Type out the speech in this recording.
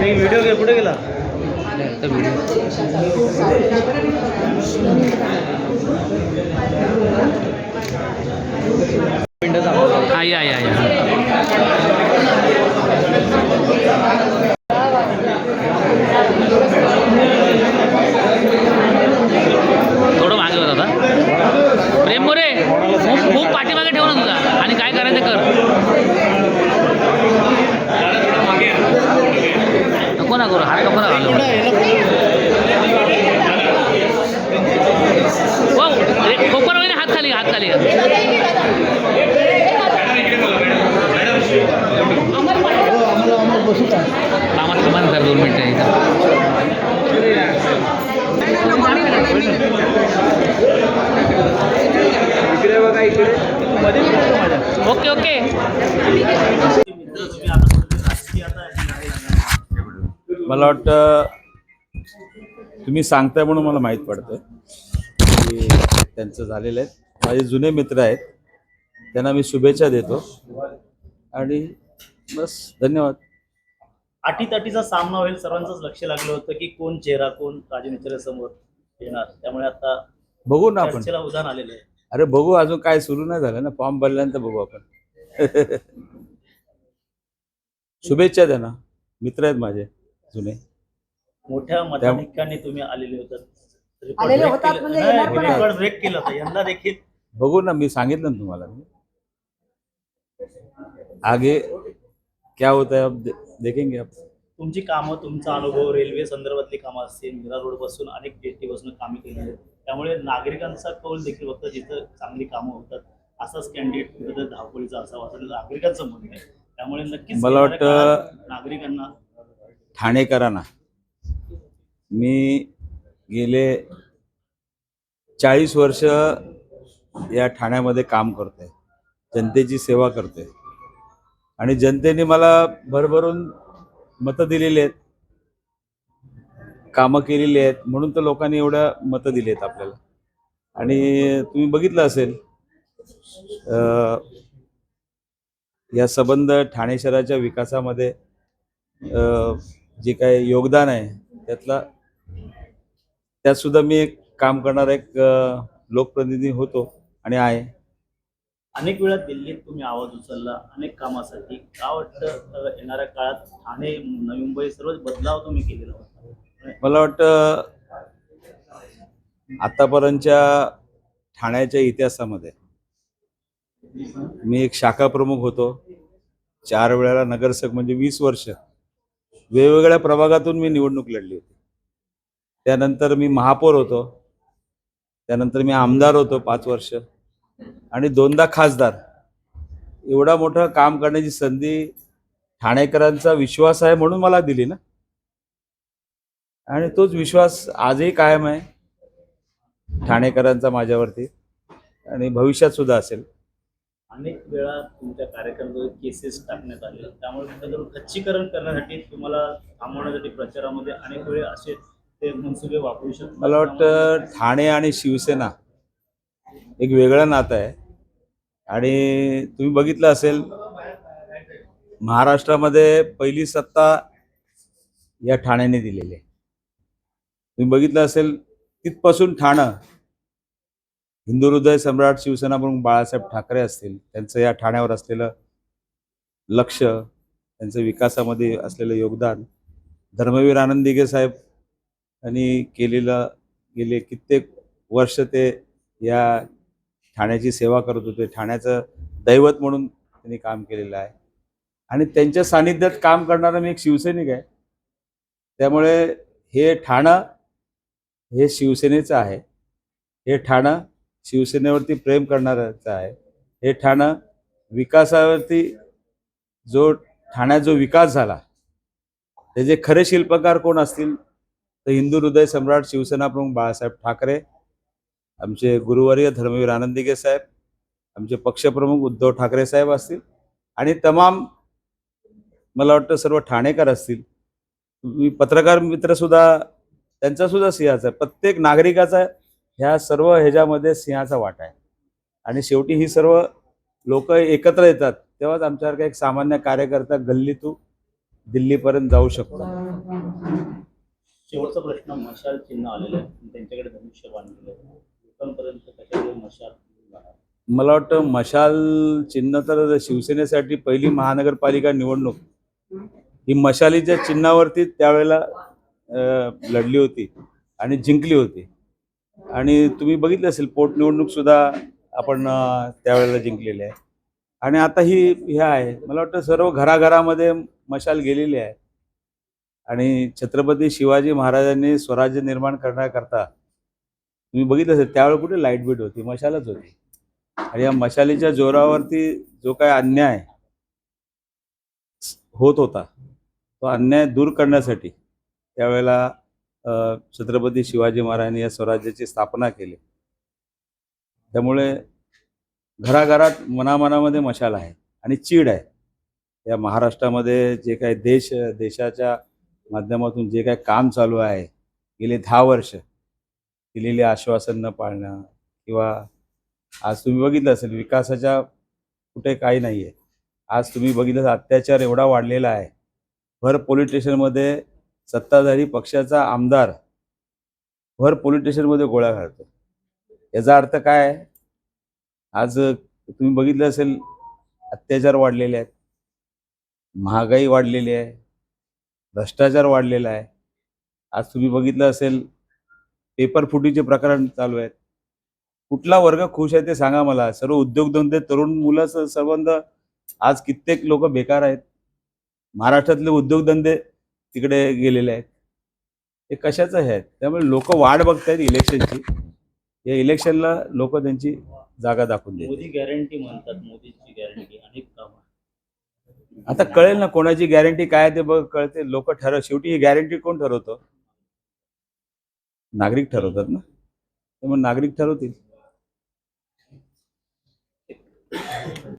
Video घे कुठे गेला? हा या या या थोडं मागे होता आता प्रेम मोरे खूप खूप पाठीमागे ठेव ना तुझा आणि काय करायचं कर नको ना करू हात नको ना घालू हो रे- खोपर वगैरे हात खाली हात खाली थांबा ना सर दोन मिनटं इथं. Okay okay. मला वाटतं तुम्ही सांगताय म्हणून मला माहीत पडतं की त्यांचं झालेलं आहे. माझे जुने मित्र आहेत त्यांना मी शुभेच्छा देतो. आणि बस धन्यवाद. अटीतटीचा सामना होईल सर्वांचंच लक्ष लागलं होतं की कोण चेहरा कोण राजनेत्रे समोर येणार. त्यामुळे आता बघू ना आपण. उदाहरण आलेलं आहे. अरे बघू अजून काय सुरू नाही झालं ना. फॉर्म भरल्यानंतर बघू आपण. शुभेच्छा द्या ना. मित्र आहेत माझे जुने. मोठ्या मताधिक्याने तुम्ही आलेले होतात आलेले होतात केलं- म्हणजे केलं होतं. यंदा देखील बघू ना मी सांगितलं ना तुम्हाला. आगे क्या होता है अब दे, देखेंगे अब तुमची कामं तुमचा अनुभव रेल्वे संदर्भातली कामं असतील मीरा रोडपासून अनेक जेटी पासून कामे केली आहेत. त्यामुळे नागरिकांचा कौल देखील फक्त जिथं चांगली कामं होतात असाच कॅन्डिडेट कुठं धावपळीचा असावा असं नागरिकांचं म्हणणं आहे. त्यामुळे नक्कीच मला वाटतं- नागरिकांना ठाणेकरांना. मी गेले चाळीस वर्ष या ठाण्यामध्ये काम करतोय. जनतेची सेवा करतोय. आणि जनतेने मला भरभरून मतं दिलेली आहेत. कामं केलेली आहेत. म्हणून तर लोकांनी एवढ्या मतं दिली आहेत आपल्याला. आणि तुम्ही बघितलं असेल या संबंध ठाणे शहराच्या विकासामध्ये जे काय योगदान आहे त्यातला त्यात सुद्धा मी एक काम करणारा एक लोकप्रतिनिधी होतो. आणि आहे अनेक वेळा दिल्लीत तुम्ही आवाज उचलला अनेक कामासाठी. का वाटतं येणाऱ्या काळात ठाणे नवी मुंबई सर्वच बदलाव तुम्ही केलेला होता? मला वाटतं आतापर्यंतच्या ठाण्याच्या इतिहासामध्ये मी एक शाखा प्रमुख होतो. चार वेळेला नगरसेवक म्हणजे वीस वर्ष. वेगवेगळ्या प्रभागातून मी निवडणूक लढली होती. त्यानंतर मी महापौर होतो. त्यानंतर मी आमदार होतो पाच वर्ष. आणि दोनदा खासदार. एवढा मोठं काम करण्याची संधी ठाणेकरांचा विश्वास आहे म्हणून मला दिली ना. आणि तोच विश्वास आजही कायम आहे. ठाणेकरांचा माझ्यावरती. आणि भविष्यात सुद्धा असेल. अनेक वेळा तुमच्या कार्यक्रमामध्ये केसेस टाकण्यात आले. त्यामुळे खच्चीकरण करण्यासाठी तुम्हाला थांबवण्यासाठी प्रचारामध्ये अनेक वेळे असे ते मनसुबे वापरू शकतात. मला वाटतं ठाणे आणि शिवसेना एक वेगळं नातं आहे. आणि तुम्ही बघितलं असेल महाराष्ट्रामध्ये पहिली सत्ता या ठाण्याने दिलेली आहे. तुम्ही बघितलं असेल तिथपासून ठाणं हिंदू हृदय सम्राट शिवसेना प्रमुख बाळासाहेब ठाकरे असतील त्यांचं या ठाण्यावर असलेलं लक्ष त्यांचं विकासामध्ये असलेलं योगदान धर्मवीर आनंद दिघे साहेब आणि केलेलं गेले कित्येक वर्ष ते या ठाण्याची सेवा करत होते. ठाण्याचं दैवत म्हणून त्यांनी काम केलेलं आहे. आणि त्यांच्या सानिध्यात काम करणारा मी एक शिवसैनिक आहे. त्यामुळे हे ठाणं हे शिवसेनेचं आहे. हे ठाणं शिवसेनेवरती प्रेम करणाऱ्याचं आहे. हे ठाणं विकासावरती जो ठाण्यात जो विकास झाला त्याचे खरे शिल्पकार कोण असतील तर हिंदू हृदय सम्राट शिवसेना प्रमुख बाळासाहेब ठाकरे आमचे गुरुवर्य धर्मवीर आनंदिगे साहेब आमचे पक्षप्रमुख उद्धव ठाकरे साहेब असतील आणि तमाम मला वाटतं सर्व ठाणेकर असतील. मी पत्रकार मित्रसुद्धा त्यांचा सुद्धा सिंहाचा आहे प्रत्येक नागरिकाचा ह्या सर्व ह्याच्यामध्ये सिंहाचा वाटा आहे. आणि शेवटी ही सर्व लोक एकत्र येतात तेव्हाच आमच्यासारखा एक सामान्य कार्यकर्ता गल्लीतून दिल्लीपर्यंत जाऊ शकतो. शेवटचा प्रश्न मशाल चिन्ह आलेलं आहे. त्यांच्याकडे धनुष्य बांधलेलं लोकांपर्यंत कशामुळे मशाल जाणार? मला वाटतं मशाल चिन्ह तर शिवसेनेसाठी पहिली महानगरपालिका निवडणूक. ही मशालीच्या चिन्हावरती त्यावेळेला लढली होती आणि जिंकली होती. आणि तुम्ही बघितलं असेल पोटनिवडणूकसुद्धा आपण त्यावेळेला जिंकलेली आहे. आणि आता ही हे आहे. मला वाटतं सर्व घराघरामध्ये मशाल गेलेली आहे. आणि छत्रपती शिवाजी महाराजांनी स्वराज्य निर्माण करण्याकरता तुम्ही बघितलं असेल त्यावेळी कुठे लाइट बीट होती? मशालच होती. आणि या मशालीच्या जोरावरती जो काय अन्याय होत होता तो अन्याय दूर करण्यासाठी त्यावेळेला छत्रपती शिवाजी महाराजांनी या स्वराज्याची स्थापना केली. त्यामुळे घराघरात मनामनामध्ये मशाल आहे आणि चीड आहे. या महाराष्ट्रामध्ये जे काही देश देशाच्या माध्यमातून जे काही काम चालू आहे गेले दहा वर्ष दिलेले आश्वासन न पाळणं किंवा आज तुम्ही बघितलं असेल विकासाच्या कुठे काही नाही आहे आज तुम्ही बघितलं अत्याचार एवढा वाढलेला आहे. भर पोलीस स्टेशनमध्ये सत्ताधारी पक्षाचा आमदार भर पोलीस स्टेशनमध्ये गोळ्या घालतो. याचा अर्थ काय? आज तुम्ही बघितलं असेल अत्याचार वाढलेले आहेत महागाई वाढलेली आहे. भ्रष्टाचार वाढलेला आहे. आज तुम्ही बघितलं असेल पेपर फुटीचे प्रकरण चालू आहेत. कुठला वर्ग खुश आहे ते सांगा मला. सर्व उद्योगधंदे तरुण मुलं संबंध आज कित्येक लोक बेकार आहेत. महाराष्ट्रातले उद्योगधंदे तिकडे गेलेले आहेत. हे कशाचं हे? आहेत त्यामुळे लोक वाट बघतायत इलेक्शनची. या इलेक्शनला लोक त्यांची जागा दाखवून देतात मोदी गॅरंटी म्हणतात. मोदीची गॅरंटी अनेक कामं आता कळेल ना कोणाची गॅरंटी काय आहे ते बघ कळते. लोक ठरव शेवटी ही गॅरंटी कोण ठरवतं? नागरिक ठरवतात ना. मग नागरिक ठरवतील.